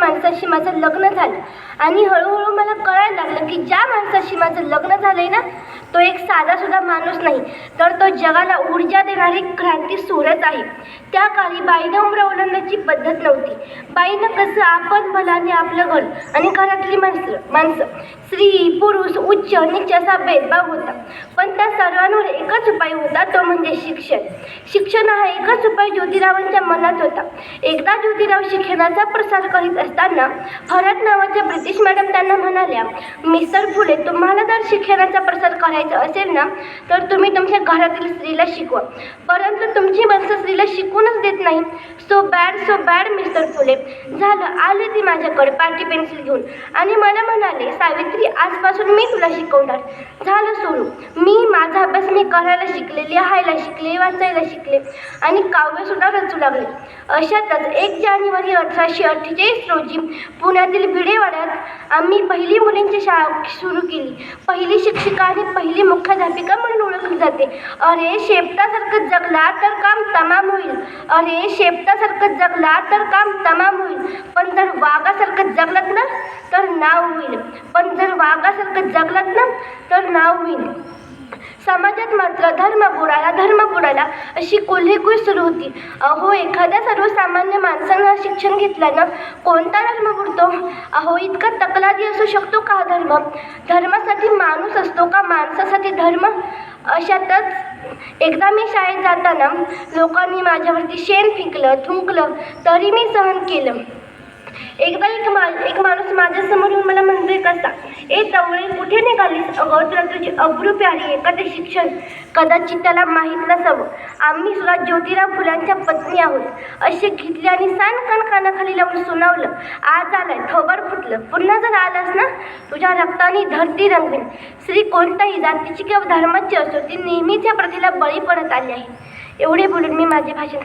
माणसाशी माझं लग्न झालं. आणि हळूहळू मला कळायला लागलं की ज्या माणसाशी माझं लग्न झालंय ना तो एक साधा सुद्धा माणूस नाही. तर तो जगाला ऊर्जा देणारी क्रांती सूरच आहे. त्या काळी बाईनं उमरा पद्धत नव्हती. बाईनं कसं आपण भलाने आपलं घर आणि घरातली माणसं माणसं स्त्री पुरुष उच्च नीच असा भेदभाव होता. पण त्या सर्वांवर एकच उपाय होता तो म्हणजे शिक्षण. शिक्षण हा एकच उपाय ज्योतिरावांच्या मनात होता. एकदा ज्योतिराव शिक्षणाचा प्रसार करीत असताना फरत नावाच्या ब्रिटिश मॅडम त्यांना म्हणाल्या मिस्टर फुले तुम्हाला जर शिक्षणाचा प्रसार करायचा असेल ना तर तुम्ही तुमच्या घरातील स्त्रीला शिकवा. परंतु तुमची माणसं स्त्रीला शिकूनच देत नाही. So bad so bad mister Phule. झालं आले ती माझ्याकडे पाटी पेन्सिल घेऊन. आणि मला म्हणाले सावित्री आजपासून मी तुला शिकवणार. झालं सुरू मी माझा अभ्यास मी करायला शिकले लिहायला शिकले वाचायला शिकले. आणि काव्यसुद्धा रचू लागले. अशातच एक जानेवारी अठराशे अठ्ठेचाळीस रोजी पुण्यातील भिडेवाड्यात आम्ही पहिली मुलींची शाळा सुरू केली. पहिली शिक्षिका आणि पहिली मुख्याध्यापिका म्हणून ओळखली जाते. अरे शेपटासारखं जगला तर काम तमाम होईल. अरे शेपटासारखं जगला तर काम तमाम होईल. पण जर वाघासारखं जगलात ना तर नाव होईल. पण जर वाघासारखं जगलात ना तर नाव होईल. समाजात मात्र धर्म बुडाला धर्म बुडाला अशी कोल्हेकुई सुरू होती. अहो एखाद्या सर्वसामान्य माणसानं शिक्षण घेतलं ना कोणता धर्म बुडतो? अहो इतका तकलादी असू शकतो का धर्म? धर्मासाठी माणूस असतो का माणसासाठी धर्म? अशातच एकदा मी शाळेत जाताना लोकांनी माझ्यावरती शेण फेकलं थुंकलं तरी मी सहन केलं. एकदा एक मा एक माणूस माझ्यासमोर येऊन मला म्हणतोय कसा ए तवळे कुठे निघालीस? अगं तुला तुझी अब्रू प्यारी आहे का ते शिक्षण? कदाचित त्याला माहीत नसावं. आम्ही सुद्धा ज्योतिराव फुलांच्या पत्नी आहोत. असे घेतले आणि सान कान कानाखाली लावून सुनावलं. आज आलाय थोबाड फुटलं. पुन्हा जर आलास ना तुझ्या रक्ताने धरती रंगवीन. स्त्री कोणत्याही जातीची किंवा धर्माची असो ती नेहमीच या प्रथेला बळी पडत आली आहे. एवढे बोलून मी माझे भाषण